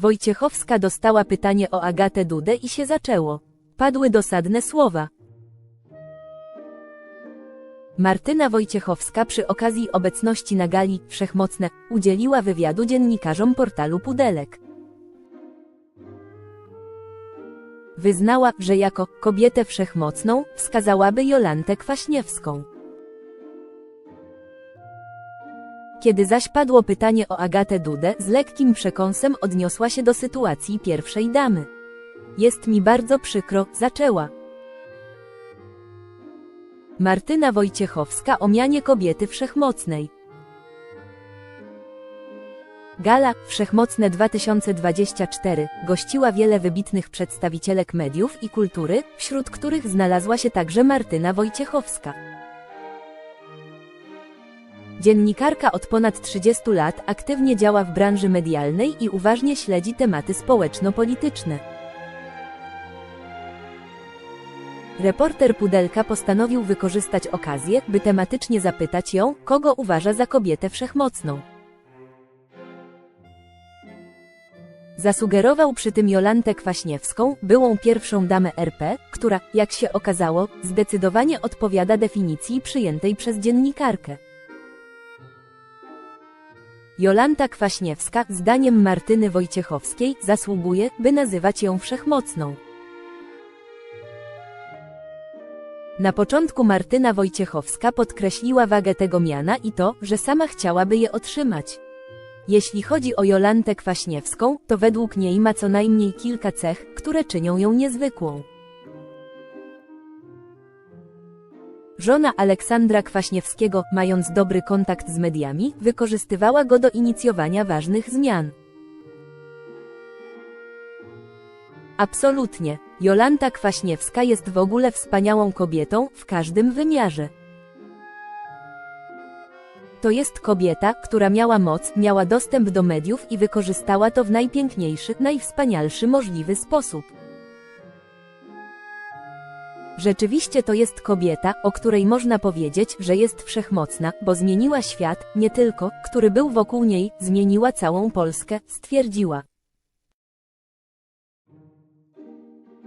Wojciechowska dostała pytanie o Agatę Dudę i się zaczęło. Padły dosadne słowa. Martyna Wojciechowska przy okazji obecności na gali Wszechmocne udzieliła wywiadu dziennikarzom portalu Pudelek. Wyznała, że jako kobietę wszechmocną wskazałaby Jolantę Kwaśniewską. Kiedy zaś padło pytanie o Agatę Dudę, z lekkim przekąsem odniosła się do sytuacji pierwszej damy. Jest mi bardzo przykro, zaczęła. Martyna Wojciechowska o mianie kobiety wszechmocnej. Gala Wszechmocne 2024 gościła wiele wybitnych przedstawicielek mediów i kultury, wśród których znalazła się także Martyna Wojciechowska. Dziennikarka od ponad 30 lat aktywnie działa w branży medialnej i uważnie śledzi tematy społeczno-polityczne. Reporter Pudelka postanowił wykorzystać okazję, by tematycznie zapytać ją, kogo uważa za kobietę wszechmocną. Zasugerował przy tym Jolantę Kwaśniewską, byłą pierwszą damę RP, która, jak się okazało, zdecydowanie odpowiada definicji przyjętej przez dziennikarkę. Jolanta Kwaśniewska, zdaniem Martyny Wojciechowskiej, zasługuje, by nazywać ją wszechmocną. Na początku Martyna Wojciechowska podkreśliła wagę tego miana i to, że sama chciałaby je otrzymać. Jeśli chodzi o Jolantę Kwaśniewską, to według niej ma co najmniej kilka cech, które czynią ją niezwykłą. Żona Aleksandra Kwaśniewskiego, mając dobry kontakt z mediami, wykorzystywała go do inicjowania ważnych zmian. Absolutnie. Jolanta Kwaśniewska jest w ogóle wspaniałą kobietą, w każdym wymiarze. To jest kobieta, która miała moc, miała dostęp do mediów i wykorzystała to w najpiękniejszy, najwspanialszy możliwy sposób. Rzeczywiście to jest kobieta, o której można powiedzieć, że jest wszechmocna, bo zmieniła świat, nie tylko, który był wokół niej, zmieniła całą Polskę, stwierdziła.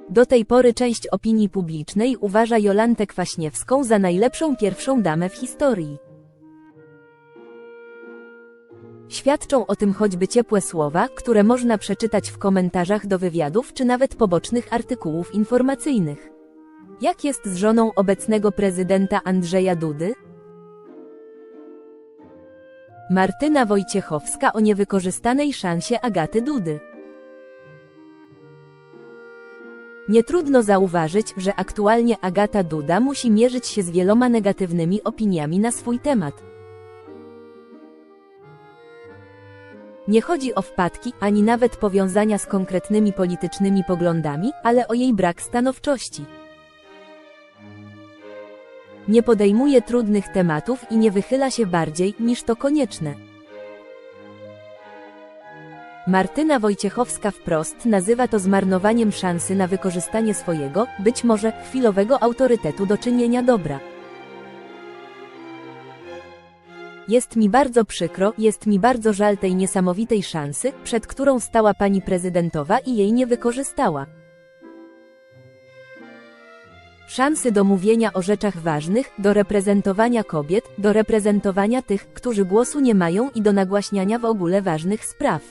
Do tej pory część opinii publicznej uważa Jolantę Kwaśniewską za najlepszą pierwszą damę w historii. Świadczą o tym choćby ciepłe słowa, które można przeczytać w komentarzach do wywiadów czy nawet pobocznych artykułów informacyjnych. Jak jest z żoną obecnego prezydenta Andrzeja Dudy? Martyna Wojciechowska o niewykorzystanej szansie Agaty Dudy. Nie trudno zauważyć, że aktualnie Agata Duda musi mierzyć się z wieloma negatywnymi opiniami na swój temat. Nie chodzi o wpadki, ani nawet powiązania z konkretnymi politycznymi poglądami, ale o jej brak stanowczości. Nie podejmuje trudnych tematów i nie wychyla się bardziej, niż to konieczne. Martyna Wojciechowska wprost nazywa to zmarnowaniem szansy na wykorzystanie swojego, być może, chwilowego autorytetu do czynienia dobra. Jest mi bardzo przykro, jest mi bardzo żal tej niesamowitej szansy, przed którą stała pani prezydentowa i jej nie wykorzystała. Szansy do mówienia o rzeczach ważnych, do reprezentowania kobiet, do reprezentowania tych, którzy głosu nie mają i do nagłaśniania w ogóle ważnych spraw.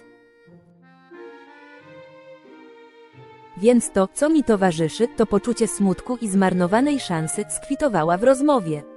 Więc to, co mi towarzyszy, to poczucie smutku i zmarnowanej szansy, skwitowała w rozmowie.